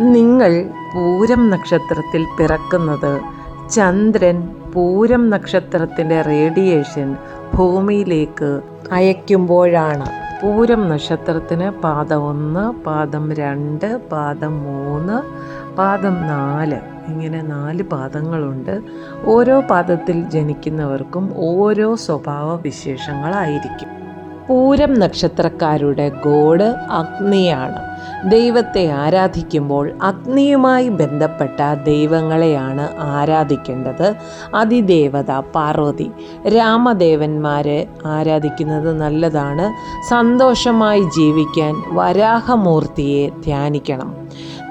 നിങ്ങൾ പൂരം നക്ഷത്രത്തിൽ പിറക്കുന്നത് ചന്ദ്രൻ പൂരം നക്ഷത്രത്തിന്റെ റേഡിയേഷൻ ഭൂമിയിലേക്ക് അയക്കുമ്പോഴാണ് പൂരം നക്ഷത്രത്തിന് പാദം ഒന്ന് പാദം രണ്ട് പാദം മൂന്ന് പാദം നാല്. ഇങ്ങനെ നാല് പാദങ്ങളുണ്ട്. ഓരോ പാദത്തിൽ ജനിക്കുന്നവർക്കും ഓരോ സ്വഭാവ വിശേഷങ്ങളായിരിക്കും പൂരം നക്ഷത്രക്കാരുടെ ഗോഡ് അഗ്നിയാണ്. ദൈവത്തെ ആരാധിക്കുമ്പോൾ അഗ്നിയുമായി ബന്ധപ്പെട്ട ദൈവങ്ങളെയാണ് ആരാധിക്കേണ്ടത്. അതിദേവത പാർവതി രാമദേവന്മാരെ ആരാധിക്കുന്നത് നല്ലതാണ്. സന്തോഷമായി ജീവിക്കാൻ വരാഹമൂർത്തിയെ ധ്യാനിക്കണം.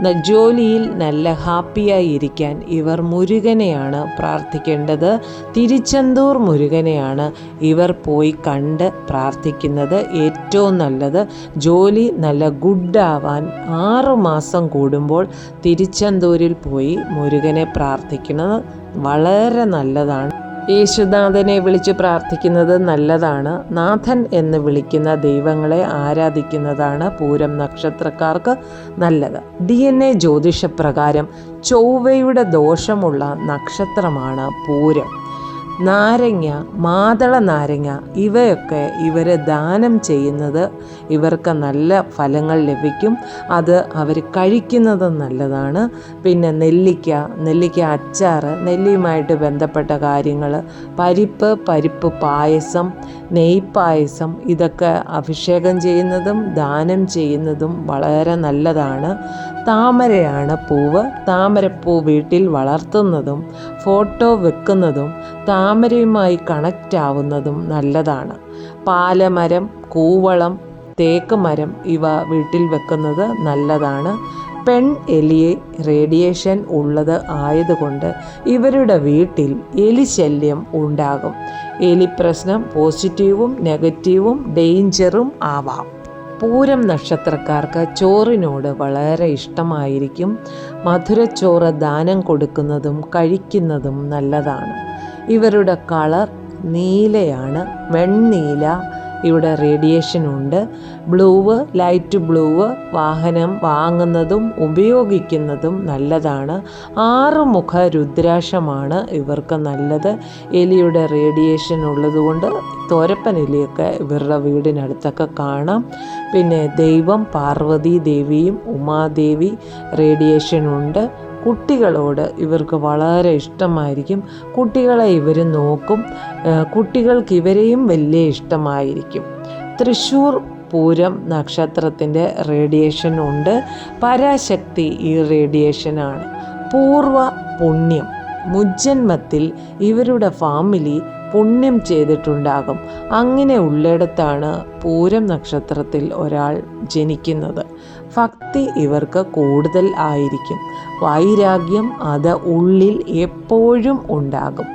ജോലിയിൽ നല്ല ഹാപ്പിയായി ഇരിക്കാൻ ഇവർ മുരുകനെയാണ് പ്രാർത്ഥിക്കേണ്ടത്. തിരിച്ചെന്തൂർ മുരുകനെയാണ് ഇവർ പോയി കണ്ട് പ്രാർത്ഥിക്കുന്നത് ഏറ്റവും നല്ലത്. ജോലി നല്ല ഗുഡാവാൻ ആറുമാസം കൂടുമ്പോൾ തിരിച്ചെന്തൂരിൽ പോയി മുരുകനെ പ്രാർത്ഥിക്കുന്നത് വളരെ നല്ലതാണ്. യേശുനാഥനെ വിളിച്ച് പ്രാർത്ഥിക്കുന്നത് നല്ലതാണ്. നാഥൻ എന്ന് വിളിക്കുന്ന ദൈവങ്ങളെ ആരാധിക്കുന്നതാണ് പൂരം നക്ഷത്രക്കാർക്ക് നല്ലത്. ഡി എൻ എ ജ്യോതിഷപ്രകാരം ചൊവ്വയുടെ ദോഷമുള്ള നക്ഷത്രമാണ് പൂരം. നാരങ്ങ മാതള നാരങ്ങ ഇവയൊക്കെ ഇവർ ദാനം ചെയ്യുന്നത് ഇവർക്ക് നല്ല ഫലങ്ങൾ ലഭിക്കും. അത് അവർ കഴിക്കുന്നത് നല്ലതാണ്. പിന്നെ നെല്ലിക്ക നെല്ലിക്ക അച്ചാർ നെല്ലിയുമായിട്ട് ബന്ധപ്പെട്ട കാര്യങ്ങൾ പരിപ്പ് പരിപ്പ് പായസം നെയ്പായസം ഇതൊക്കെ അഭിഷേകം ചെയ്യുന്നതും ദാനം ചെയ്യുന്നതും വളരെ നല്ലതാണ്. താമരയാണ് പൂവ്. താമരപ്പൂ വീട്ടിൽ വളർത്തുന്നതും ഫോട്ടോ വെക്കുന്നതും താമരയുമായി കണക്റ്റ് ആവുന്നതും നല്ലതാണ്. പാലമരം കൂവളം തേക്ക് മരം ഇവ വീട്ടിൽ വെക്കുന്നത് നല്ലതാണ്. പെൺ എലിയെ റേഡിയേഷൻ ഉള്ളത് ആയതുകൊണ്ട് ഇവരുടെ വീട്ടിൽ എലി ശല്യം ഉണ്ടാകും. എലി പ്രശ്നം പോസിറ്റീവും നെഗറ്റീവും ഡേഞ്ചറും ആവാം. പൂരം നക്ഷത്രക്കാർക്ക് ചോറിനോട് വളരെ ഇഷ്ടമായിരിക്കും. മധുരച്ചോറ് ദാനം കൊടുക്കുന്നതും കഴിക്കുന്നതും നല്ലതാണ്. ഇവരുടെ കളർ നീലയാണ് വെണ്ണീല ഇവിടെ റേഡിയേഷൻ ഉണ്ട്. ബ്ലൂവ് ലൈറ്റ് ബ്ലൂവ് വാഹനം വാങ്ങുന്നതും ഉപയോഗിക്കുന്നതും നല്ലതാണ്. ആറുമുഖ രുദ്രാക്ഷമാണ് ഇവർക്ക് നല്ലത്. എലിയുടെ റേഡിയേഷൻ ഉള്ളതുകൊണ്ട് തോരപ്പൻ എലിയൊക്കെ ഇവരുടെ വീടിനടുത്തൊക്കെ കാണാം. പിന്നെ ദൈവം പാർവതി ദേവിയും ഉമാദേവി റേഡിയേഷൻ ഉണ്ട്. കുട്ടികളോട് ഇവർക്ക് വളരെ ഇഷ്ടമായിരിക്കും. കുട്ടികളെ ഇവർ നോക്കും. കുട്ടികൾക്ക് ഇവരെയും വലിയ ഇഷ്ടമായിരിക്കും. തൃശ്ശൂർ പൂരം നക്ഷത്രത്തിന്റെ റേഡിയേഷൻ ഉണ്ട്. പരാശക്തി ഈ റേഡിയേഷനാണ് പൂർവ പുണ്യം. മുജ്ജന്മത്തിൽ ഇവരുടെ ഫാമിലി പുണ്യം ചെയ്തിട്ടുണ്ടാകും. അങ്ങനെ ഉള്ളിടത്താണ് പൂരം നക്ഷത്രത്തിൽ ഒരാൾ ജനിക്കുന്നത്. ഭക്തി ഇവർക്ക് കൂടുതൽ ആയിരിക്കും. വൈരാഗ്യം അത് ഉള്ളിൽ എപ്പോഴും ഉണ്ടാകും.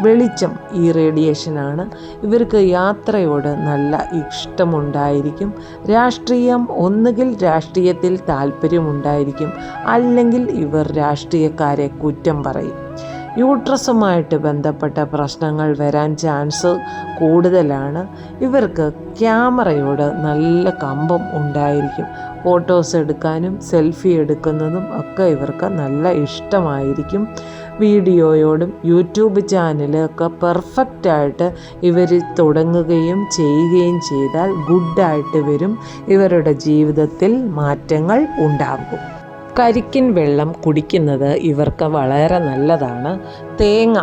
വെളിച്ചം ഈ റേഡിയേഷനാണ്. ഇവർക്ക് യാത്രയോട് നല്ല ഇഷ്ടമുണ്ടായിരിക്കും. രാഷ്ട്രീയം ഒന്നുകിൽ രാഷ്ട്രീയത്തിൽ താല്പര്യമുണ്ടായിരിക്കും. അല്ലെങ്കിൽ ഇവർ രാഷ്ട്രീയക്കാരെ കുറ്റം പറയും. യൂട്രസുമായിട്ട് ബന്ധപ്പെട്ട പ്രശ്നങ്ങൾ വരാൻ ചാൻസ് കൂടുതലാണ്. ഇവർക്ക് ക്യാമറയോട് നല്ല കമ്പം ഉണ്ടായിരിക്കും. ഫോട്ടോസ് എടുക്കാനും സെൽഫി എടുക്കുന്നതും ഒക്കെ ഇവർക്ക് നല്ല ഇഷ്ടമായിരിക്കും. വീഡിയോയോടും യൂട്യൂബ് ചാനലൊക്കെ പെർഫെക്റ്റായിട്ട് ഇവർ തുടങ്ങുകയും ചെയ്യുകയും ചെയ്താൽ ഗുഡായിട്ട് വരും. ഇവരുടെ ജീവിതത്തിൽ മാറ്റങ്ങൾ ഉണ്ടാകും. കരിക്കിൻ വെള്ളം കുടിക്കുന്നത് ഇവർക്ക് വളരെ നല്ലതാണ്. തേങ്ങ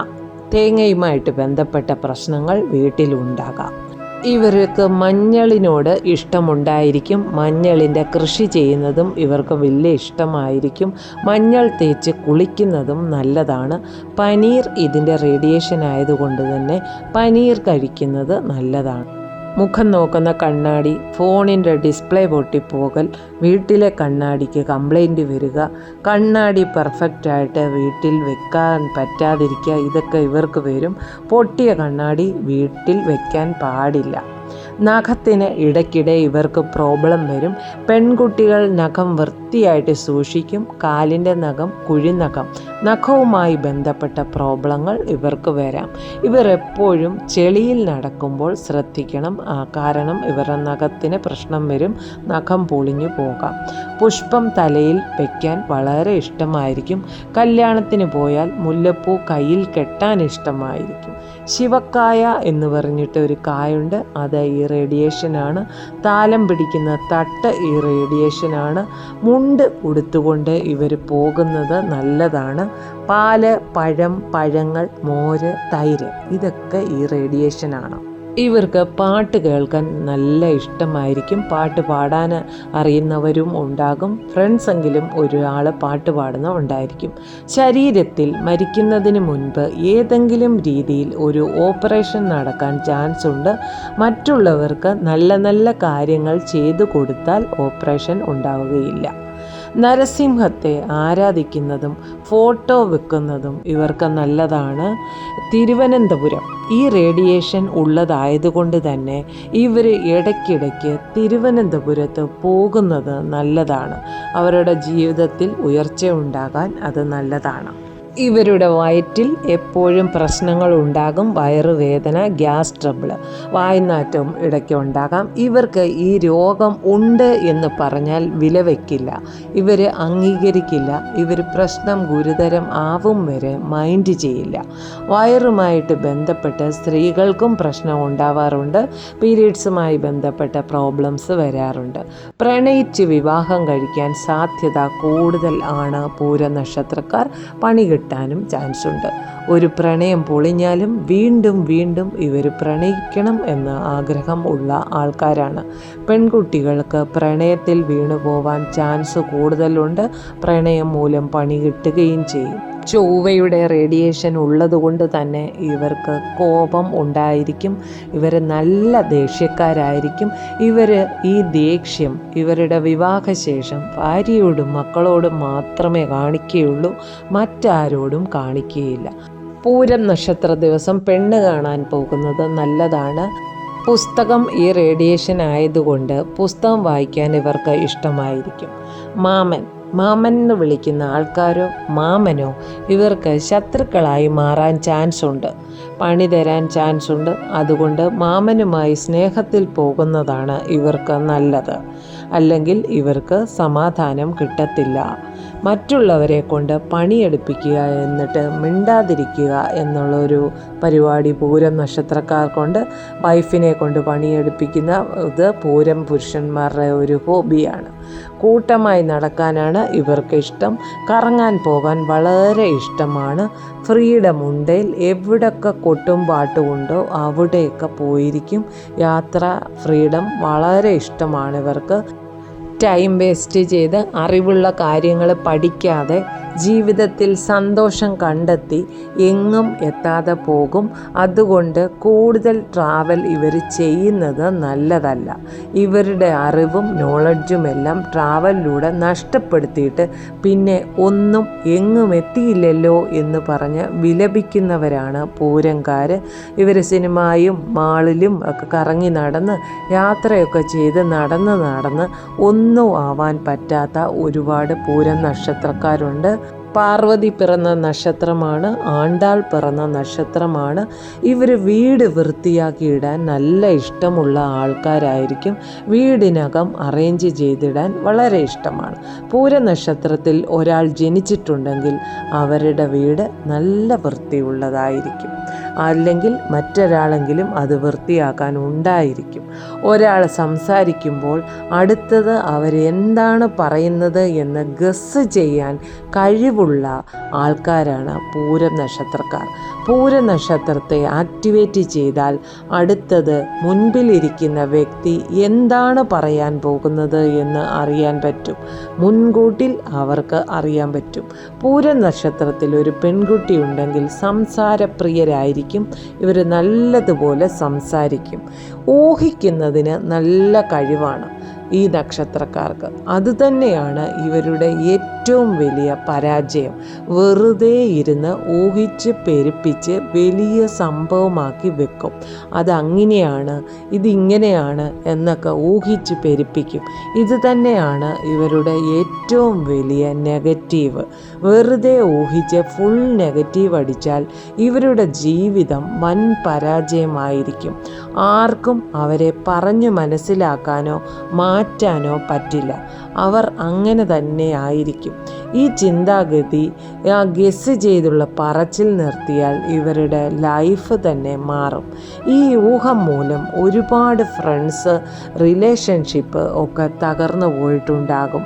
തേങ്ങയുമായിട്ട് ബന്ധപ്പെട്ട പ്രശ്നങ്ങൾ വീട്ടിലുണ്ടാകാം. ഇവർക്ക് മഞ്ഞളിനോട് ഇഷ്ടമുണ്ടായിരിക്കും. മഞ്ഞളിന്റെ കൃഷി ചെയ്യുന്നതും ഇവർക്ക് വലിയ ഇഷ്ടമായിരിക്കും. മഞ്ഞൾ തേച്ച് കുളിക്കുന്നതും നല്ലതാണ്. പനീർ ഇതിന്റെ റേഡിയേഷൻ ആയതുകൊണ്ട് തന്നെ പനീർ കഴിക്കുന്നത് നല്ലതാണ്. മുഖം നോക്കുന്ന കണ്ണാടി ഫോണിന്റെ ഡിസ്പ്ലേ പൊട്ടിപ്പോകൽ വീട്ടിലെ കണ്ണാടിക്ക് കംപ്ലൈന്റ് വരിക കണ്ണാടി പെർഫെക്റ്റായിട്ട് വീട്ടിൽ വെക്കാൻ പറ്റാതിരിക്കുക ഇതൊക്കെ ഇവർക്ക് വരും. പൊട്ടിയ കണ്ണാടി വീട്ടിൽ വെക്കാൻ പാടില്ല. നഖത്തിന് ഇടയ്ക്കിടെ ഇവർക്ക് പ്രോബ്ലം വരും. പെൺകുട്ടികൾ നഖം വൃത്തി വൃത്തിയായിട്ട് സൂക്ഷിക്കും. കാലിന്റെ നഖം കുഴിനഖം നഖവുമായി ബന്ധപ്പെട്ട പ്രോബ്ലങ്ങൾ ഇവർക്ക് വരാം. ഇവർ എപ്പോഴും ചെളിയിൽ നടക്കുമ്പോൾ ശ്രദ്ധിക്കണം. കാരണം ഇവരുടെ നഖത്തിന് പ്രശ്നം വരും. നഖം പൊളിഞ്ഞു പോകാം. പുഷ്പം തലയിൽ വയ്ക്കാൻ വളരെ ഇഷ്ടമായിരിക്കും. കല്യാണത്തിന് പോയാൽ മുല്ലപ്പൂ കയ്യിൽ കെട്ടാൻ ഇഷ്ടമായിരിക്കും. ശിവക്കായ എന്ന് പറഞ്ഞിട്ട് ഒരു കായുണ്ട്. അത് ഈ റേഡിയേഷനാണ്. താലം പിടിക്കുന്ന തട്ട് ഈ റേഡിയേഷനാണ്. മുണ്ട് കൊടുത്തുകൊണ്ട് ഇവർ പോകുന്നത് നല്ലതാണ്. പാൽ പഴം പഴങ്ങൾ മോര് തൈര് ഇതൊക്കെ ഈ റേഡിയേഷനാണ്. ഇവർക്ക് പാട്ട് കേൾക്കാൻ നല്ല ഇഷ്ടമായിരിക്കും. പാട്ട് പാടാൻ അറിയുന്നവരും ഉണ്ടാകും. ഫ്രണ്ട്സെങ്കിലും ഒരാൾ പാട്ട് പാടുന്ന ഉണ്ടായിരിക്കും. ശരീരത്തിൽ മരിക്കുന്നതിന് മുൻപ് ഏതെങ്കിലും രീതിയിൽ ഒരു ഓപ്പറേഷൻ നടക്കാൻ ചാൻസ് ഉണ്ട്. മറ്റുള്ളവർക്ക് നല്ല നല്ല കാര്യങ്ങൾ ചെയ്തു കൊടുത്താൽ ഓപ്പറേഷൻ ഉണ്ടാവുകയില്ല. നരസിംഹത്തെ ആരാധിക്കുന്നതും ഫോട്ടോ വെക്കുന്നതും ഇവർക്ക് നല്ലതാണ്. തിരുവനന്തപുരം ഈ റേഡിയേഷൻ ഉള്ളതായതുകൊണ്ട് തന്നെ ഇവർ ഇടയ്ക്കിടയ്ക്ക് തിരുവനന്തപുരത്ത് പോകുന്നത് നല്ലതാണ്. അവരുടെ ജീവിതത്തിൽ ഉയർച്ച ഉണ്ടാകാൻ അത് നല്ലതാണ്. ഇവരുടെ വയറ്റിൽ എപ്പോഴും പ്രശ്നങ്ങൾ ഉണ്ടാകും വയറുവേദന ഗ്യാസ് ട്രബിൾ വായ്നാറ്റവും ഇടയ്ക്ക് ഉണ്ടാകാം. ഇവർക്ക് ഈ രോഗം ഉണ്ട് എന്ന് പറഞ്ഞാൽ വില വയ്ക്കില്ല ഇവർ അംഗീകരിക്കില്ല ഇവർ പ്രശ്നം ഗുരുതരം ആവും വരെ മൈൻഡ് ചെയ്യില്ല. വയറുമായിട്ട് ബന്ധപ്പെട്ട് സ്ത്രീകൾക്കും പ്രശ്നം ഉണ്ടാവാറുണ്ട് പീരീഡ്സുമായി ബന്ധപ്പെട്ട പ്രോബ്ലംസ് വരാറുണ്ട്. പ്രണയിച്ച് വിവാഹം കഴിക്കാൻ സാധ്യത കൂടുതൽ ആണ് പൂര നക്ഷത്രക്കാർ പണി കിട്ടാനും ചാൻസ് ഉണ്ട് ഒരു പ്രണയം പൊളിഞ്ഞാലും വീണ്ടും വീണ്ടും ഇവർ പ്രണയിക്കണം എന്ന ആഗ്രഹം ഉള്ള ആൾക്കാരാണ്. പെൺകുട്ടികൾക്ക് പ്രണയത്തിൽ വീണു പോവാൻ ചാൻസ് കൂടുതലുണ്ട്. പ്രണയം മൂലം പണി കിട്ടുകയും ചെയ്യും. ചൊവ്വയുടെ റേഡിയേഷൻ ഉള്ളതുകൊണ്ട് തന്നെ ഇവർക്ക് കോപം ഉണ്ടായിരിക്കും. ഇവർ നല്ല ദേഷ്യക്കാരായിരിക്കും. ഇവർ ഈ ദേഷ്യം ഇവരുടെ വിവാഹശേഷം ഭാര്യയോടും മക്കളോടും മാത്രമേ കാണിക്കുകയുള്ളൂ. മറ്റാരോടും കാണിക്കുകയില്ല. പൂരം നക്ഷത്ര ദിവസം പെണ്ണ് കാണാൻ പോകുന്നത് നല്ലതാണ്. പുസ്തകം ഈ റേഡിയേഷൻ ആയതുകൊണ്ട് പുസ്തകം വായിക്കാൻ ഇവർക്ക് ഇഷ്ടമായിരിക്കും. മാമൻ മാമൻ എന്ന് വിളിക്കുന്ന ആൾക്കാരോ മാമനോ ഇവർക്ക് ശത്രുക്കളായി മാറാൻ ചാൻസ് ഉണ്ട് പണി തരാൻ ചാൻസ് ഉണ്ട് അതുകൊണ്ട് മാമനുമായി സ്നേഹത്തിൽ പോകുന്നതാണ് ഇവർക്ക് നല്ലത്. അല്ലെങ്കിൽ ഇവർക്ക് സമാധാനം കിട്ടത്തില്ല. മറ്റുള്ളവരെ കൊണ്ട് പണിയെടുപ്പിക്കുക എന്നിട്ട് മിണ്ടാതിരിക്കുക എന്നുള്ളൊരു പരിപാടി പൂരം നക്ഷത്രക്കാർക്കുണ്ട് വൈഫിനെ കൊണ്ട് പണിയെടുപ്പിക്കുന്ന ഇത് പൂരം പുരുഷന്മാരുടെ ഒരു ഹോബിയാണ്. കൂട്ടമായി നടക്കാനാണ് ഇവർക്ക് ഇഷ്ടം. കറങ്ങാൻ പോകാൻ വളരെ ഇഷ്ടമാണ്. ഫ്രീഡം ഉണ്ടെങ്കിൽ എവിടൊക്കെ കൊട്ടും പാട്ടും ഉണ്ടോ അവിടെയൊക്കെ പോയിരിക്കും. യാത്ര ഫ്രീഡം വളരെ ഇഷ്ടമാണ് ഇവർക്ക്. ടൈം വേസ്റ്റ് ചെയ്ത് അറിവുള്ള കാര്യങ്ങൾ പഠിക്കാതെ ജീവിതത്തിൽ സന്തോഷം കണ്ടെത്തി എങ്ങും എത്താതെ പോകും. അതുകൊണ്ട് കൂടുതൽ ട്രാവൽ ഇവർ ചെയ്യുന്നത് നല്ലതല്ല. ഇവരുടെ അറിവും നോളജും എല്ലാം ട്രാവലിലൂടെ നഷ്ടപ്പെടുത്തിയിട്ട് പിന്നെ ഒന്നും എങ്ങും എത്തിയില്ലല്ലോ എന്ന് പറഞ്ഞ് വിലപിക്കുന്നവരാണ് പൂരംകാർ ഇവർ സിനിമയും മാളിലും ഒക്കെ കറങ്ങി നടന്ന് യാത്രയൊക്കെ ചെയ്ത് നടന്ന് നടന്ന് ഒന്നും ആവാൻ പറ്റാത്ത ഒരുപാട് പൂരം നക്ഷത്രക്കാരുണ്ട്. പാർവതി പിറന്ന നക്ഷത്രമാണ് ആണ്ടാൾ പിറന്ന നക്ഷത്രമാണ്. ഇവർ വീട് വൃത്തിയാക്കിയിടാൻ നല്ല ഇഷ്ടമുള്ള ആൾക്കാരായിരിക്കും. വീടിനകം അറേഞ്ച് ചെയ്തിടാൻ വളരെ ഇഷ്ടമാണ്. പൂര നക്ഷത്രത്തിൽ ഒരാൾ ജനിച്ചിട്ടുണ്ടെങ്കിൽ അവരുടെ വീട് നല്ല വൃത്തിയുള്ളതായിരിക്കും. അല്ലെങ്കിൽ മറ്റൊരാളെങ്കിലും അത് വൃത്തിയാക്കാൻ ഉണ്ടായിരിക്കും. ഒരാൾ സംസാരിക്കുമ്പോൾ അടുത്തത് അവരെന്താണ് പറയുന്നത് എന്ന് ഗസ് ചെയ്യാൻ കഴിവുള്ള ആൾക്കാരാണ് പൂരം നക്ഷത്രക്കാർ. പൂര നക്ഷത്രത്തെ ആക്ടിവേറ്റ് ചെയ്താൽ അടുത്തത് മുൻപിലിരിക്കുന്ന വ്യക്തി എന്താണ് പറയാൻ പോകുന്നത് എന്ന് അറിയാൻ പറ്റും. മുൻകൂട്ടിൽ അവർക്ക് അറിയാൻ പറ്റും. പൂര നക്ഷത്രത്തിൽ ഒരു പെൺകുട്ടി ഉണ്ടെങ്കിൽ സംസാരപ്രിയരായിരിക്കും. ഇവർ നല്ലതുപോലെ സംസാരിക്കും. ഊഹിക്കുന്നതിന് നല്ല കഴിവാണ് ഈ നക്ഷത്രക്കാർക്ക്. അതുതന്നെയാണ് ഇവരുടെ ഏറ്റവും ഏറ്റവും വലിയ പരാജയം. വെറുതെ ഇരുന്ന് ഊഹിച്ച് പെരുപ്പിച്ച് വലിയ സംഭവമാക്കി വെക്കും. അതങ്ങനെയാണ് ഇതിങ്ങനെയാണ് എന്നൊക്കെ ഊഹിച്ച് പെരുപ്പിക്കും. ഇത് തന്നെയാണ് ഇവരുടെ ഏറ്റവും വലിയ നെഗറ്റീവ്. വെറുതെ ഊഹിച്ച് ഫുൾ നെഗറ്റീവ് അടിച്ചാൽ ഇവരുടെ ജീവിതം വൻ പരാജയമായിരിക്കും. ആർക്കും അവരെ പറഞ്ഞു മനസ്സിലാക്കാനോ മാറ്റാനോ പറ്റില്ല. അവർ അങ്ങനെ തന്നെ ആയിരിക്കും. ഈ ചിന്താഗതി ഗസ് ചെയ്തുള്ള പറച്ചിൽ നിർത്തിയാൽ ഇവരുടെ ലൈഫ് തന്നെ മാറും. ഈ ഊഹം മൂലം ഒരുപാട് ഫ്രണ്ട്സ് റിലേഷൻഷിപ്പ് ഒക്കെ തകർന്നു പോയിട്ടുണ്ടാകും.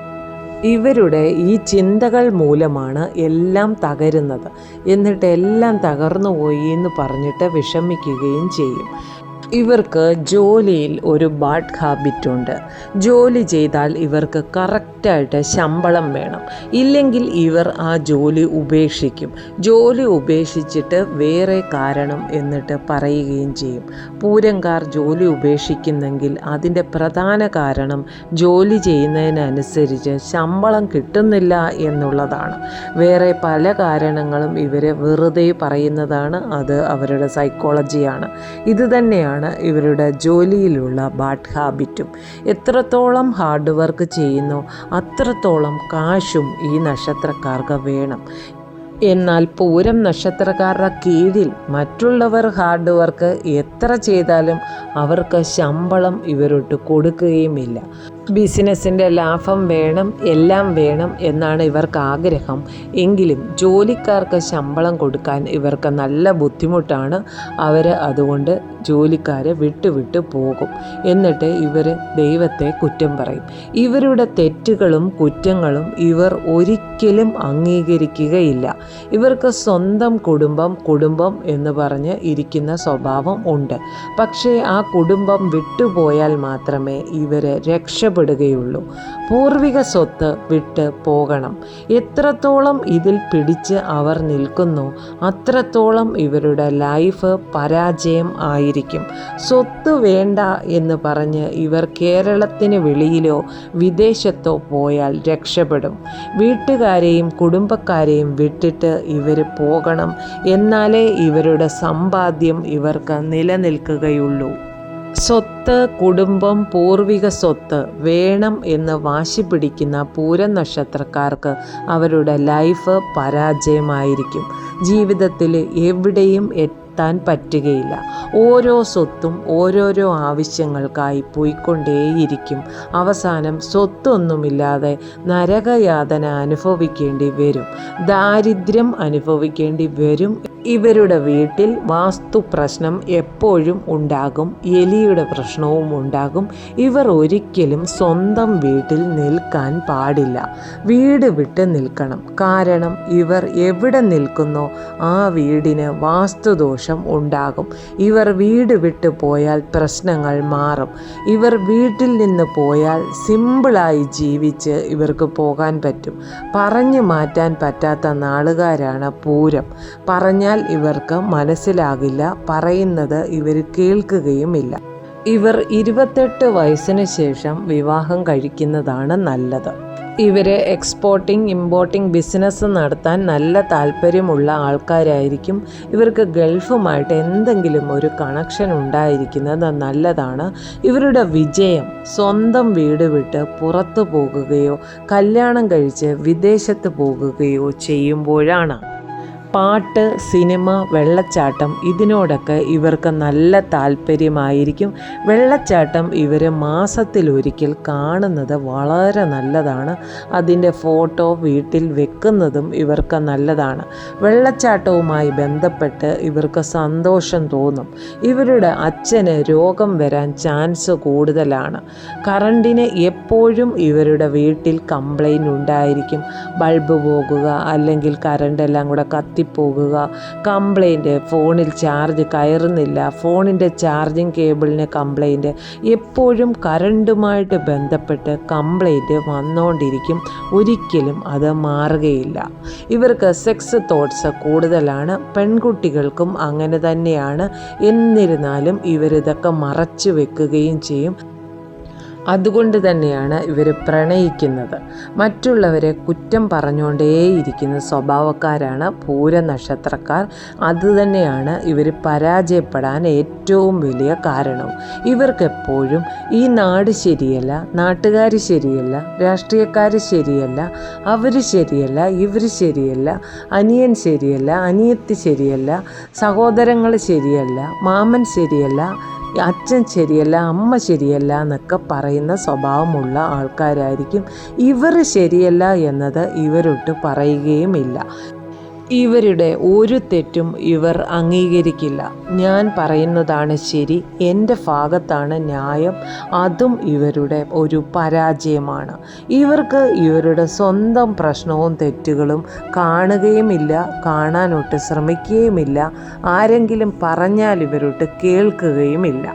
ഇവരുടെ ഈ ചിന്തകൾ മൂലമാണ് എല്ലാം തകരുന്നത്. എന്നിട്ട് എല്ലാം തകർന്നു പോയി എന്ന് പറഞ്ഞിട്ട് വിഷമിക്കുകയും ചെയ്യും. ഇവർക്ക് ജോലിയിൽ ഒരു ബാഡ് ഹാബിറ്റ് ഉണ്ട്. ജോലി ചെയ്താൽ ഇവർക്ക് കറക്റ്റായിട്ട് ശമ്പളം വേണം. ഇല്ലെങ്കിൽ ഇവർ ആ ജോലി ഉപേക്ഷിക്കും. ജോലി ഉപേക്ഷിച്ചിട്ട് വേറെ കാരണം എന്നിട്ട് പറയുകയും ചെയ്യും. പൂരംകാർ ജോലി ഉപേക്ഷിക്കുന്നെങ്കിൽ അതിന്റെ പ്രധാന കാരണം ജോലി ചെയ്യുന്നതിനനുസരിച്ച് ശമ്പളം കിട്ടുന്നില്ല എന്നുള്ളതാണ്. വേറെ പല കാരണങ്ങളും ഇവരെ വെറുതെ പറയുന്നതാണ്. അത് അവരുടെ സൈക്കോളജിയാണ് ഇത് തന്നെയാണ് ഇവരുടെ ജോലിയിലുള്ള ബാഡ് ഹാബിറ്റും. എത്രത്തോളം ഹാർഡ് വർക്ക് ചെയ്യുന്നു അത്രത്തോളം കാശും ഈ നക്ഷത്രക്കാർക്ക് വേണം. എന്നാൽ പൂരം നക്ഷത്രക്കാരുടെ കീഴിൽ മറ്റുള്ളവർ ഹാർഡ് വർക്ക് എത്ര ചെയ്താലും അവർക്ക് ശമ്പളം ഇവരൊട്ട് കൊടുക്കുകയുമില്ല. ബിസിനസ്സിന്റെ ലാഭം വേണം എല്ലാം വേണം എന്നാണ് ഇവർക്ക് ആഗ്രഹം. എങ്കിലും ജോലിക്കാർക്ക് ശമ്പളം കൊടുക്കാൻ ഇവർക്ക് നല്ല ബുദ്ധിമുട്ടാണ്. അവർ അതുകൊണ്ട് ജോലിക്കാരെ വിട്ടുവിട്ട് പോകും. എന്നിട്ട് ഇവർ ദൈവത്തെ കുറ്റം പറയും. ഇവരുടെ തെറ്റുകളും കുറ്റങ്ങളും ഇവർ ഒരിക്കലും അംഗീകരിക്കുകയില്ല. ഇവർക്ക് സ്വന്തം കുടുംബം കുടുംബം എന്ന് പറഞ്ഞ് ഇരിക്കുന്ന സ്വഭാവം ഉണ്ട്. പക്ഷേ ആ കുടുംബം വിട്ടുപോയാൽ മാത്രമേ ഇവർ രക്ഷപ്പെടുകയുള്ളൂ പൂർവിക സ്വത്ത് വിട്ട് പോകണം. എത്രത്തോളം ഇതിൽ പിടിച്ച് അവർ നിൽക്കുന്നു അത്രത്തോളം ഇവരുടെ ലൈഫ് പരാജയം ആയിരിക്കും. സ്വത്ത് വേണ്ട എന്ന് പറഞ്ഞ് ഇവർ കേരളത്തിന് വെളിയിലോ വിദേശത്തോ പോയാൽ രക്ഷപ്പെടും. വീട്ടുകാരെയും കുടുംബക്കാരെയും വിട്ടിട്ട് ഇവർ പോകണം എന്നാലേ ഇവരുടെ സമ്പാദ്യം ഇവർക്ക് നിലനിൽക്കുകയുള്ളൂ. സ്വത്ത് കുടുംബം പൂർവിക സ്വത്ത് വേണം എന്ന് വാശി പിടിക്കുന്ന പൂരം നക്ഷത്രക്കാർക്ക് അവരുടെ ലൈഫ് പരാജയമായിരിക്കും. ജീവിതത്തിൽ എവിടെയും എത്താൻ പറ്റുകയില്ല. ഓരോ സ്വത്തും ഓരോരോ ആവശ്യങ്ങൾക്കായി പോയിക്കൊണ്ടേയിരിക്കും. അവസാനം സ്വത്തൊന്നുമില്ലാതെ നരകയാതന അനുഭവിക്കേണ്ടി വരും. ദാരിദ്ര്യം അനുഭവിക്കേണ്ടി വരും ഇവരുടെ വീട്ടിൽ വാസ്തു പ്രശ്നം എപ്പോഴും ഉണ്ടാകും എലിയുടെ പ്രശ്നവും ഉണ്ടാകും. ഇവർ ഒരിക്കലും സ്വന്തം വീട്ടിൽ നിൽക്കാൻ പാടില്ല. വീട് വിട്ട് നിൽക്കണം. കാരണം ഇവർ എവിടെ നിൽക്കുന്നോ ആ വീടിന് വാസ്തുദോഷം ഉണ്ടാകും. ഇവർ വീട് വിട്ട് പോയാൽ പ്രശ്നങ്ങൾ മാറും. ഇവർ വീട്ടിൽ നിന്ന് പോയാൽ സിമ്പിളായി ജീവിച്ച് ഇവർക്ക് പോകാൻ പറ്റും. പറഞ്ഞു മാറ്റാൻ പറ്റാത്ത നാളുകാരാണ് പൂരം. പറഞ്ഞാൽ ഇവർക്ക് മനസ്സിലാകില്ല പറയുന്നത് ഇവർ കേൾക്കുകയുമില്ല. ഇവർ ഇരുപത്തെട്ട് വയസ്സിന് ശേഷം വിവാഹം കഴിക്കുന്നതാണ് നല്ലത്. ഇവരെ എക്സ്പോർട്ടിംഗ് ഇമ്പോർട്ടിംഗ് ബിസിനസ് നടത്താൻ നല്ല താല്പര്യമുള്ള ആൾക്കാരായിരിക്കും. ഇവർക്ക് ഗൾഫുമായിട്ട് എന്തെങ്കിലും ഒരു കണക്ഷൻ ഉണ്ടായിരിക്കുന്നത് നല്ലതാണ്. ഇവരുടെ വിജയം സ്വന്തം വീട് വിട്ട് പുറത്തു പോകുകയോ കല്യാണം കഴിച്ച് വിദേശത്ത് പോകുകയോ ചെയ്യുമ്പോഴാണ്. പാട്ട് സിനിമ വെള്ളച്ചാട്ടം ഇതിനോടൊക്കെ ഇവർക്ക് നല്ല താല്പര്യമായിരിക്കും. വെള്ളച്ചാട്ടം ഇവർ മാസത്തിലൊരിക്കൽ കാണുന്നത് വളരെ നല്ലതാണ്. അതിന്റെ ഫോട്ടോ വീട്ടിൽ വെക്കുന്നതും ഇവർക്ക് നല്ലതാണ്. വെള്ളച്ചാട്ടവുമായി ബന്ധപ്പെട്ട് ഇവർക്ക് സന്തോഷം തോന്നും. ഇവരുടെ അച്ഛന് രോഗം വരാൻ ചാൻസ് കൂടുതലാണ്. കറണ്ടിന് എപ്പോഴും ഇവരുടെ വീട്ടിൽ കംപ്ലൈന്റ് ഉണ്ടായിരിക്കും. ബൾബ് പോകുക അല്ലെങ്കിൽ കറണ്ട് എല്ലാം കൂടെ കത്തിപ്പോകുക കംപ്ലൈന്റ് ഫോണിൽ ചാർജ് കയറുന്നില്ല. ഫോണിന്റെ ചാർജിങ് കേബിളിന് കംപ്ലൈന്റ് എപ്പോഴും കറണ്ടുമായിട്ട് ബന്ധപ്പെട്ട് കംപ്ലൈന്റ് വന്നുകൊണ്ടിരിക്കും ഒരിക്കലും അത് മാറുകയില്ല. ഇവർക്ക് സെക്സ് തോട്ട്സ് കൂടുതലാണ്. പെൺകുട്ടികൾക്കും അങ്ങനെ തന്നെയാണ്. എന്നിരുന്നാലും ഇവരിതൊക്കെ മറച്ചു വെക്കുകയും ചെയ്യും. അതുകൊണ്ട് തന്നെയാണ് ഇവർ പ്രണയിക്കുന്നത്. മറ്റുള്ളവരെ കുറ്റം പറഞ്ഞുകൊണ്ടേയിരിക്കുന്ന സ്വഭാവക്കാരാണ് പൂര നക്ഷത്രക്കാർ. അതുതന്നെയാണ് ഇവർ പരാജയപ്പെടാൻ ഏറ്റവും വലിയ കാരണവും ഇവർക്കെപ്പോഴും ഈ നാട് ശരിയല്ല നാട്ടുകാർ ശരിയല്ല രാഷ്ട്രീയക്കാർ ശരിയല്ല അവർ ശരിയല്ല ഇവർ ശരിയല്ല അനിയൻ ശരിയല്ല അനിയത്തി ശരിയല്ല സഹോദരങ്ങൾ ശരിയല്ല മാമൻ ശരിയല്ല അച്ഛൻ ശരിയല്ല അമ്മ ശരിയല്ല എന്നൊക്കെ പറയുന്ന സ്വഭാവമുള്ള ആൾക്കാരായിരിക്കും. ഇവർ ശരിയല്ല എന്നത് ഇവരൊട്ട് പറയുകയുമില്ല. ഇവരുടെ ഒരു തെറ്റും ഇവർ അംഗീകരിക്കില്ല. ഞാൻ പറയുന്നതാണ് ശരി എന്റെ ഭാഗത്താണ് ന്യായം അതും ഇവരുടെ ഒരു പരാജയമാണ്. ഇവർക്ക് ഇവരുടെ സ്വന്തം പ്രശ്നവും തെറ്റുകളും കാണുകയുമില്ല കാണാനൊട്ട് ശ്രമിക്കുകയുമില്ല ആരെങ്കിലും പറഞ്ഞാൽ ഇവരൊട്ട് കേൾക്കുകയുമില്ല.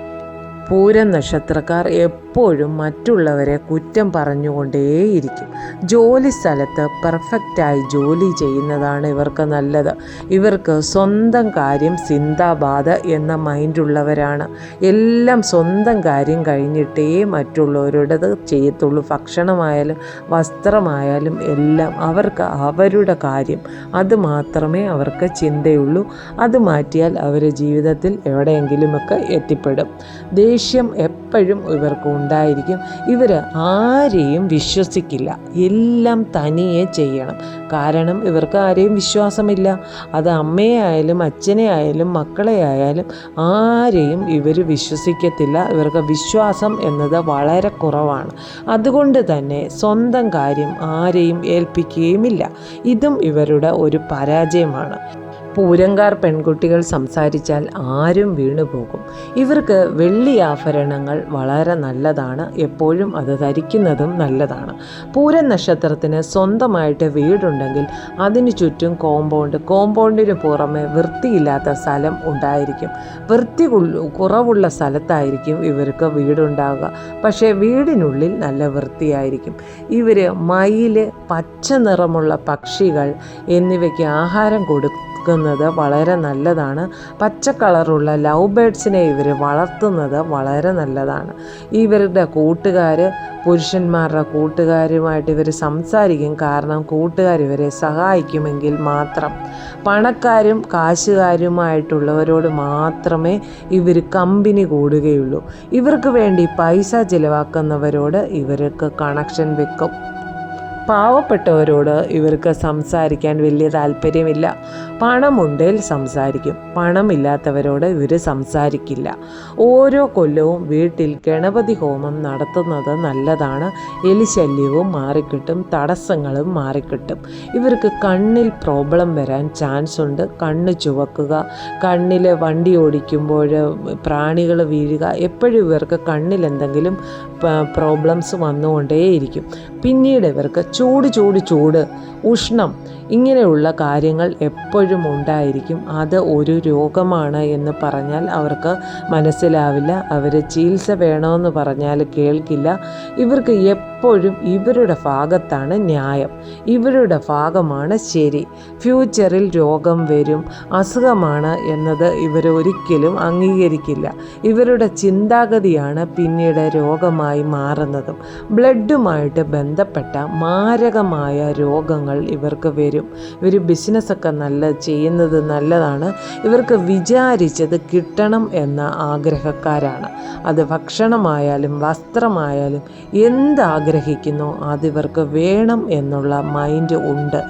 പൂരം നക്ഷത്രക്കാർ എപ്പോഴും മറ്റുള്ളവരെ കുറ്റം പറഞ്ഞുകൊണ്ടേയിരിക്കും. ജോലി സ്ഥലത്ത് പെർഫെക്റ്റായി ജോലി ചെയ്യുന്നതാണ് ഇവർക്ക് നല്ലത്. ഇവർക്ക് സ്വന്തം കാര്യം സിന്ദാബാദ് എന്ന മൈൻഡുള്ളവരാണ്. എല്ലാം സ്വന്തം കാര്യം കഴിഞ്ഞിട്ടേ മറ്റുള്ളവരുടെ ചെയ്യത്തുള്ളൂ. ഭക്ഷണമായാലും വസ്ത്രമായാലും എല്ലാം അവർക്ക് അവരുടെ കാര്യം. അത് മാത്രമേ അവർക്ക് ചിന്തയുള്ളൂ. അത് മാറ്റിയാൽ അവർ ജീവിതത്തിൽ എവിടെയെങ്കിലുമൊക്കെ എത്തിപ്പെടും. ദേഷ്യം എപ്പോഴും ഇവർക്ക് ഉണ്ടായിരിക്കും. ഇവർ ആരെയും വിശ്വസിക്കില്ല. എല്ലാം തനിയെ ചെയ്യണം. കാരണം ഇവർക്ക് ആരെയും വിശ്വാസമില്ല. അത് അമ്മയെ ആയാലും അച്ഛനെ ആയാലും മക്കളെ ആയാലും ആരെയും ഇവർ വിശ്വസിക്കത്തില്ല. ഇവർക്ക് വിശ്വാസം എന്നത് വളരെ കുറവാണ്. അതുകൊണ്ട് തന്നെ സ്വന്തം കാര്യം ആരെയും ഏൽപ്പിക്കുകയുമില്ല. ഇതും ഇവരുടെ ഒരു പരാജയമാണ്. പൂരങ്കാർ പെൺകുട്ടികൾ സംസാരിച്ചാൽ ആരും വീണുപോകും ഇവർക്ക് വെള്ളി ആഭരണങ്ങൾ വളരെ നല്ലതാണ്. എപ്പോഴും അത് ധരിക്കുന്നതും നല്ലതാണ്. പൂരം നക്ഷത്രത്തിന് സ്വന്തമായിട്ട് വീടുണ്ടെങ്കിൽ അതിന് ചുറ്റും കോമ്പൗണ്ട് കോമ്പൗണ്ടിന് പുറമെ വൃത്തിയില്ലാത്ത സ്ഥലം ഉണ്ടായിരിക്കും. വൃത്തി കുറവുള്ള സ്ഥലത്തായിരിക്കും ഇവർക്ക് വീടുണ്ടാവുക. പക്ഷേ വീടിനുള്ളിൽ നല്ല വൃത്തിയായിരിക്കും. ഇവർ മയിൽ പച്ച നിറമുള്ള പക്ഷികൾ എന്നിവയ്ക്ക് ആഹാരം കൊടുക്കും വളർത്തുന്നത് വളരെ നല്ലതാണ്. പച്ച കളറുള്ള ലവ് ബേഡ്സിനെ ഇവർ വളർത്തുന്നത് വളരെ നല്ലതാണ്. ഇവരുടെ കൂട്ടുകാർ പുരുഷന്മാരുടെ കൂട്ടുകാരുമായിട്ട് ഇവർ സംസാരിക്കും. കാരണം കൂട്ടുകാർ ഇവരെ സഹായിക്കുമെങ്കിൽ മാത്രം. പണക്കാരും കാശുകാരുമായിട്ടുള്ളവരോട് മാത്രമേ ഇവർ കമ്പനി കൂടുകയുള്ളൂ. ഇവർക്ക് വേണ്ടി പൈസ ചിലവാക്കുന്നവരോട് ഇവർക്ക് കണക്ഷൻ വെക്കും. പാവപ്പെട്ടവരോട് ഇവർക്ക് സംസാരിക്കാൻ വലിയ താല്പര്യമില്ല. പണമുണ്ടെങ്കിൽ സംസാരിക്കും. പണമില്ലാത്തവരോട് ഇവർ സംസാരിക്കില്ല. ഓരോ കൊല്ലവും വീട്ടിൽ ഗണപതി ഹോമം നടത്തുന്നത് നല്ലതാണ്. എലിശല്യവും മാറിക്കിട്ടും തടസ്സങ്ങളും മാറിക്കിട്ടും. ഇവർക്ക് കണ്ണിൽ പ്രോബ്ലം വരാൻ ചാൻസ് ഉണ്ട്. കണ്ണ് ചുവക്കുക കണ്ണിൽ വണ്ടി ഓടിക്കുമ്പോൾ പ്രാണികൾ വീഴുക എപ്പോഴും ഇവർക്ക് കണ്ണിൽ എന്തെങ്കിലും പ്രോബ്ലംസ് വന്നുകൊണ്ടേയിരിക്കും. പിന്നീട് ഇവർക്ക് ചൂട് ചൂട് ചൂട് ഉഷ്ണം ഇങ്ങനെയുള്ള കാര്യങ്ങൾ എപ്പോഴും ഉണ്ടായിരിക്കും. അത് ഒരു രോഗമാണ് എന്ന് പറഞ്ഞാൽ അവർക്ക് മനസ്സിലാവില്ല. അവർ ചികിത്സ വേണമെന്ന് പറഞ്ഞാൽ കേൾക്കില്ല. ഇവർക്ക് എപ്പോഴും ഇവരുടെ ഭാഗത്താണ് ന്യായം. ഇവരുടെ ഭാഗമാണ് ശരി. ഫ്യൂച്ചറിൽ രോഗം വരും. അസുഖമാണ് എന്നത് ഇവരൊരിക്കലും അംഗീകരിക്കില്ല. ഇവരുടെ ചിന്താഗതിയാണ് പിന്നീട് രോഗമായി മാറുന്നതും. ബ്ലഡുമായിട്ട് ബന്ധപ്പെട്ട മാരകമായ രോഗങ്ങൾ ഇവർക്ക് വരും. ഇവർ ബിസിനസ്സൊക്കെ നല്ല ചെയ്യുന്നത് നല്ലതാണ്. ഇവർക്ക് വിചാരിച്ചത് കിട്ടണം എന്ന ആഗ്രഹക്കാരാണ്. അത് ഭക്ഷണമായാലും വസ്ത്രമായാലും എന്താഗ്രഹിക്കുന്നോ അതിവർക്ക് വേണം എന്നുള്ള മൈൻഡ് ഉണ്ട്.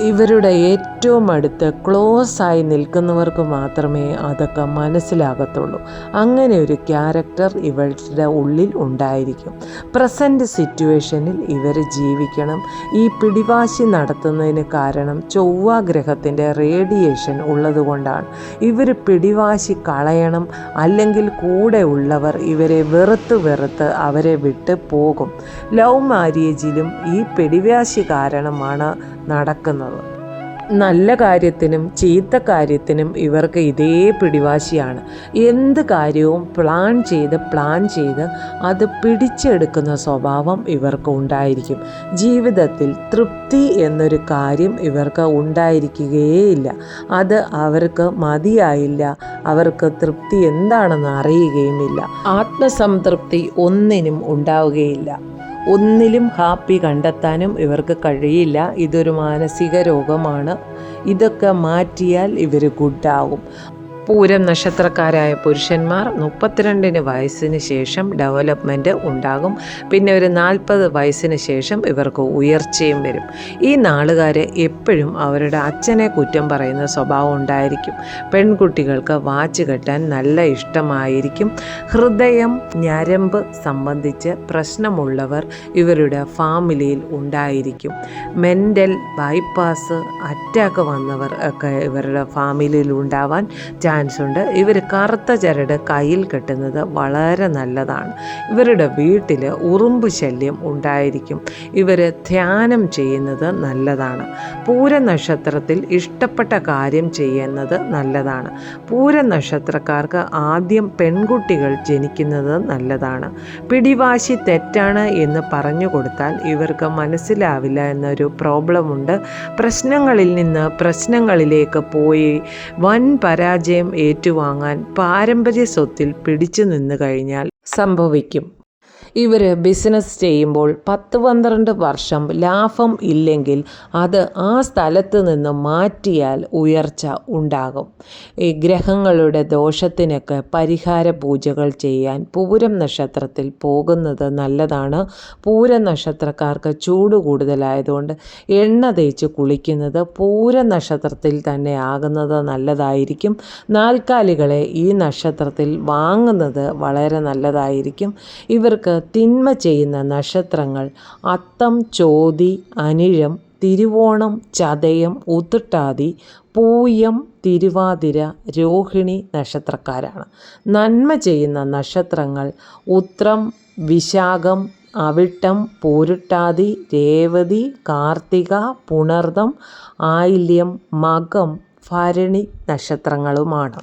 ഇവരുടെ ഏറ്റവും അടുത്ത് ക്ലോസ് ആയി നിൽക്കുന്നവർക്ക് മാത്രമേ അതൊക്കെ മനസ്സിലാകത്തുള്ളൂ. അങ്ങനെ ഒരു ക്യാരക്ടർ ഇവരുടെ ഉള്ളിൽ ഉണ്ടായിരിക്കും. പ്രസന്റ് സിറ്റുവേഷനിൽ ഇവർ ജീവിക്കണം. ഈ പിടിവാശി നടത്തുന്നതിന് കാരണം ചൊവ്വ ഗ്രഹത്തിന്റെ റേഡിയേഷൻ ഉള്ളതുകൊണ്ടാണ്. ഇവർ പിടിവാശി കളയണം. അല്ലെങ്കിൽ കൂടെ ഉള്ളവർ ഇവരെ വെറുത്ത് വെറുത്ത് അവരെ വിട്ട് പോകും. ലവ് മാര്യേജിലും ഈ പിടിവാശി കാരണമാണ് നടക്കുന്നത്. നല്ല കാര്യത്തിനും ചീത്ത കാര്യത്തിനും ഇവർക്ക് ഇതേ പിടിവാശിയാണ്. എന്ത് കാര്യവും പ്ലാൻ ചെയ്ത് പ്ലാൻ ചെയ്ത് അത് പിടിച്ചെടുക്കുന്ന സ്വഭാവം ഇവർക്ക് ഉണ്ടായിരിക്കും. ജീവിതത്തിൽ തൃപ്തി എന്നൊരു കാര്യം ഇവർക്ക് ഉണ്ടായിരിക്കുകയേയില്ല. അത് അവർക്ക് മതിയായില്ല. അവർക്ക് തൃപ്തി എന്താണെന്ന് അറിയുകയുമില്ല. ആത്മസംതൃപ്തി ഒന്നിനും ഉണ്ടാവുകയില്ല. ഒന്നിലും ഹാപ്പി കണ്ടെത്താനും ഇവർക്ക് കഴിയില്ല. ഇതൊരു മാനസിക രോഗമാണ്. ഇതൊക്കെ മാറ്റിയാൽ ഇവർ ഗുഡാവും. പൂരം നക്ഷത്രക്കാരായ പുരുഷന്മാർ മുപ്പത്തിരണ്ടിന് വയസ്സിന് ശേഷം ഡെവലപ്മെന്റ് ഉണ്ടാകും. പിന്നെ ഒരു നാൽപ്പത് വയസ്സിന് ശേഷം ഇവർക്ക് ഉയർച്ചയും വരും. ഈ നാളുകാർ എപ്പോഴും അവരുടെ അച്ഛനെ കുറ്റം പറയുന്ന സ്വഭാവം ഉണ്ടായിരിക്കും. പെൺകുട്ടികൾക്ക് വാച്ച് കെട്ടാൻ നല്ല ഇഷ്ടമായിരിക്കും. ഹൃദയം ഞരമ്പ് സംബന്ധിച്ച് പ്രശ്നമുള്ളവർ ഇവരുടെ ഫാമിലിയിൽ ഉണ്ടായിരിക്കും. മെന്റൽ ബൈപ്പാസ് അറ്റാക്ക് വന്നവർ ഒക്കെ ഇവരുടെ ഫാമിലിയിൽ ഉണ്ടാവാൻ ചാൻസ് ഉണ്ട്. ഇവർ കറുത്ത ചരട് കയ്യിൽ കെട്ടുന്നത് വളരെ നല്ലതാണ്. ഇവരുടെ വീട്ടിൽ ഉറുമ്പ് ശല്യം ഉണ്ടായിരിക്കും. ഇവർ ധ്യാനം ചെയ്യുന്നത് നല്ലതാണ്. പൂര നക്ഷത്രത്തിൽ ഇഷ്ടപ്പെട്ട കാര്യം ചെയ്യുന്നത് നല്ലതാണ്. പൂര നക്ഷത്രക്കാർക്ക് ആദ്യം പെൺകുട്ടികൾ ജനിക്കുന്നത് നല്ലതാണ്. പിടിവാശി തെറ്റാണ് എന്ന് പറഞ്ഞു കൊടുത്താൽ ഇവർക്ക് മനസ്സിലാവില്ല എന്നൊരു പ്രോബ്ലമുണ്ട് പ്രശ്നങ്ങളിൽ നിന്ന് പ്രശ്നങ്ങളിലേക്ക് പോയി വൻ പരാജയം ഏറ്റുവാങ്ങാൻ പാരമ്പര്യ സ്വത്തിൽ പിടിച്ചു നിന്ന് കഴിഞ്ഞാൽ സംഭവിക്കും. ഇവർ ബിസിനസ് ചെയ്യുമ്പോൾ പത്ത് പന്ത്രണ്ട് വർഷം ലാഭം ഇല്ലെങ്കിൽ അത് ആ സ്ഥലത്ത് നിന്ന് മാറ്റിയാൽ ഉയർച്ച ഉണ്ടാകും. ഈ ഗ്രഹങ്ങളുടെ ദോഷത്തിനൊക്കെ പരിഹാര പൂജകൾ ചെയ്യാൻ പൂരം നക്ഷത്രത്തിൽ പോകുന്നത് നല്ലതാണ്. പൂര നക്ഷത്രക്കാർക്ക് ചൂട് കൂടുതലായതുകൊണ്ട് എണ്ണ തേച്ച് കുളിക്കുന്നത് പൂര നക്ഷത്രത്തിൽ തന്നെ ആകുന്നത് നല്ലതായിരിക്കും. നാൽക്കാലികളെ ഈ നക്ഷത്രത്തിൽ വാങ്ങുന്നത് വളരെ നല്ലതായിരിക്കും. ഇവർക്ക് തിന്മ ചെയ്യുന്ന നക്ഷത്രങ്ങൾ അത്തം ചോതി അനിഴം തിരുവോണം ചതയം ഉത്തിട്ടാതി പൂയം തിരുവാതിര രോഹിണി നക്ഷത്രക്കാരാണ്. നന്മ ചെയ്യുന്ന നക്ഷത്രങ്ങൾ ഉത്രം വിശാഖം അവിട്ടം പൂരുട്ടാതി രേവതി കാർത്തിക പുണർദം ആയില്യം മകം ഭരണി നക്ഷത്രങ്ങളുമാണ്.